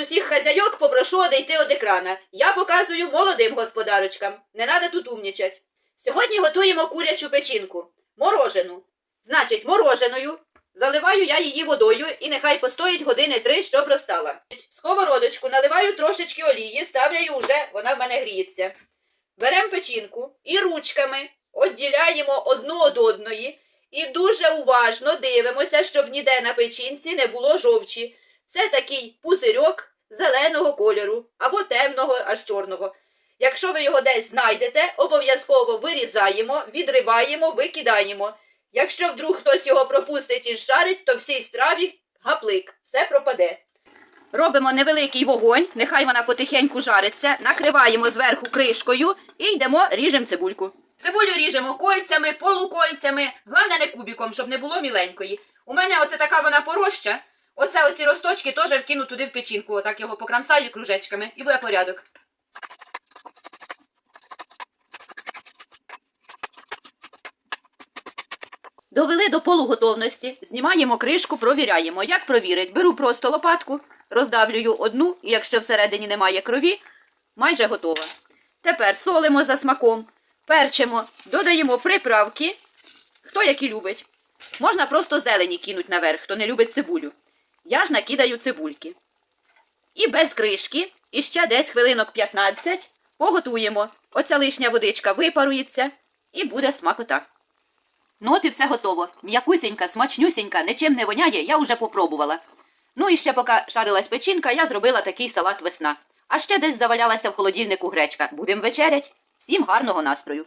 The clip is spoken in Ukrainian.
усіх хазяйок попрошу одійти від екрана. Я показую молодим господарочкам. Не треба тут умнічать. Сьогодні готуємо курячу печінку. Морожену. Значить, мороженою. Заливаю я її водою і нехай постоїть години три, щоб розстала. Сковородочку наливаю трошечки олії, ставлю уже, вона в мене гріється. Беремо печінку і ручками відділяємо одну від одної і дуже уважно дивимося, щоб ніде на печінці не було жовчі. Це такий пузирьок зеленого кольору або темного, аж чорного. Якщо ви його десь знайдете, обов'язково вирізаємо, відриваємо, викидаємо. Якщо вдруг хтось його пропустить і жарить, то всій страві гаплик, все пропаде. Робимо невеликий вогонь, нехай вона потихеньку жариться, накриваємо зверху кришкою і йдемо ріжемо цибульку. Цибулю ріжемо кольцями, полукольцями, головне не кубіком, щоб не було міленької. У мене оце така вона порожча. Оце оці росточки теж вкину туди в печінку, отак його покрамсаю кружечками і буде порядок. Довели до полуготовності, знімаємо кришку, провіряємо. Як провірить? Беру просто лопатку, роздавлюю одну, і якщо всередині немає крові, майже готова. Тепер солимо за смаком, перчимо, додаємо приправки, хто які любить. Можна просто зелені кинуть наверх, хто не любить цибулю. Я ж накидаю цибульки. І без кришки, і ще десь хвилинок 15 поготуємо. Оця лишня водичка випарується і буде смакота. Ну от і все готово. М'якусінька, смачнюсінька, нічим не воняє, я вже попробувала. Ну і ще поки шарилась печінка, я зробила такий салат весна. А ще десь завалялася в холодильнику гречка. Будем вечерять. Всім гарного настрою!